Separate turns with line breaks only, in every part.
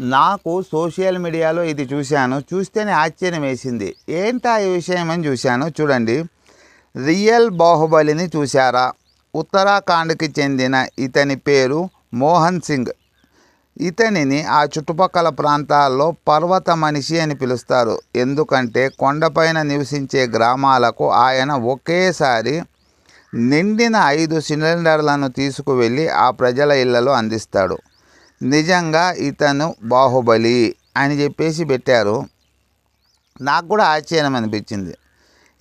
నాకు సోషల్ మీడియాలో ఇది చూశాను చూస్తేనే ఆశ్చర్యం వేసింది. ఏంటా ఈ విషయం అని చూశాను చూడండి. రియల్ బాహుబలిని చూశారా? ఉత్తరాఖండ్కి చెందిన ఇతని పేరు మోహన్ సింగ్. ఇతనిని ఆ చుట్టుపక్కల ప్రాంతాల్లో పర్వత మనిషి అని పిలుస్తారు. ఎందుకంటే కొండపైన నివసించే గ్రామాలకు ఆయన ఒకేసారి నిండిన ఐదు సిలిండర్లను తీసుకువెళ్ళి ఆ ప్రజల ఇళ్ళలో అందిస్తాడు. నిజంగా ఇతను బాహుబలి అని చెప్పేసి పెట్టారు. నాకు కూడా ఆశ్చర్యం అనిపించింది.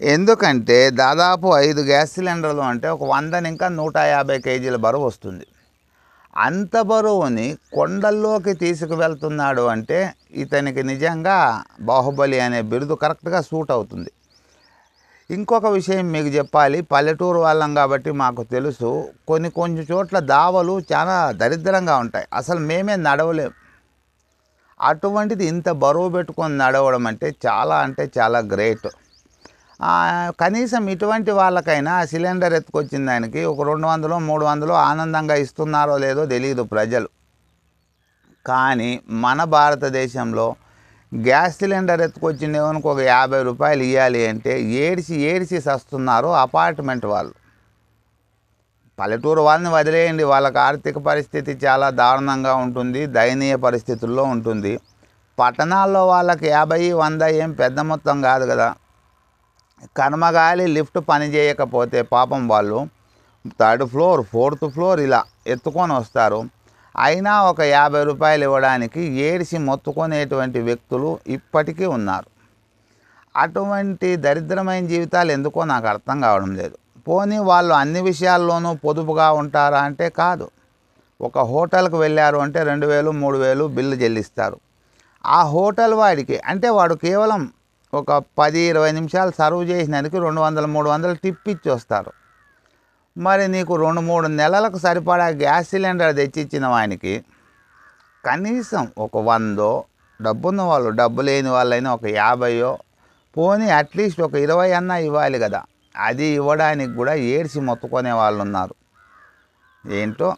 ఎందుకంటే దాదాపు ఐదు గ్యాస్ సిలిండర్లు అంటే ఒక వందని ఇంకా నూట యాభై కేజీల బరువు వస్తుంది. అంత బరువుని కొండల్లోకి తీసుకువెళ్తున్నాడు అంటే ఇతనికి నిజంగా బాహుబలి అనే బిరుదు కరెక్ట్గా సూట్ అవుతుంది. ఇంకొక విషయం మీకు చెప్పాలి. పల్లెటూరు వాళ్ళం కాబట్టి మాకు తెలుసు. కొన్ని కొన్ని చోట్ల దావలు చాలా దరిద్రంగా ఉంటాయి. అసలు మేమే నడవలేం. అటువంటిది ఇంత బరువు పెట్టుకొని నడవడం అంటే చాలా అంటే చాలా గ్రేట్. కనీసం ఇటువంటి వాళ్ళకైనా సిలిండర్ ఎత్తుకొచ్చిన దానికి ఒక రెండు వందలు మూడు వందలు ఆనందంగా ఇస్తున్నారో లేదో తెలియదు ప్రజలు. కానీ మన భారతదేశంలో గ్యాస్ సిలిండర్ ఎత్తుకొచ్చిందేమనుకో ఒక యాభై రూపాయలు ఇవ్వాలి అంటే ఏడిసి ఏడిసి సస్తున్నారు అపార్ట్మెంట్ వాళ్ళు. పల్లెటూరు వాళ్ళని వదిలేయండి. వాళ్ళకి ఆర్థిక పరిస్థితి చాలా దారుణంగా ఉంటుంది దయనీయ పరిస్థితుల్లో ఉంటుంది. పట్టణాల్లో వాళ్ళకి యాభై వంద ఏం పెద్ద మొత్తం కాదు కదా. కర్మగాలి లిఫ్ట్ పని చేయకపోతే పాపం వాళ్ళు థర్డ్ ఫ్లోర్ ఫోర్త్ ఫ్లోర్ ఇలా ఎత్తుకొని వస్తారు. అయినా ఒక యాభై రూపాయలు ఇవ్వడానికి ఏడిసి మొత్తుకునేటువంటి వ్యక్తులు ఇప్పటికీ ఉన్నారు. అటువంటి దరిద్రమైన జీవితాలు ఎందుకో నాకు అర్థం కావడం లేదు. పోనీ వాళ్ళు అన్ని విషయాల్లోనూ పొదుపుగా ఉంటారా అంటే కాదు. ఒక హోటల్కి వెళ్ళారు అంటే రెండు వేలు మూడు వేలు బిల్లు చెల్లిస్తారు. ఆ హోటల్ వాడికి అంటే వాడు కేవలం ఒక పది ఇరవై నిమిషాలు సర్వ్ చేసినందుకు రెండు వందలు మూడు వందలు టిప్ ఇచ్చి వస్తారు. మరి నీకు రెండు మూడు నెలలకు సరిపడా గ్యాస్ సిలిండర్ తెచ్చిచ్చిన వానికి కనీసం ఒక వందో డబ్బున్న వాళ్ళు డబ్బు లేని వాళ్ళైనా ఒక యాభయో పోనీ అట్లీస్ట్ ఒక ఇరవై అన్నా ఇవ్వాలి కదా. అది ఇవ్వడానికి కూడా ఏడ్చి మొత్తుకునే వాళ్ళు ఉన్నారు ఏంటో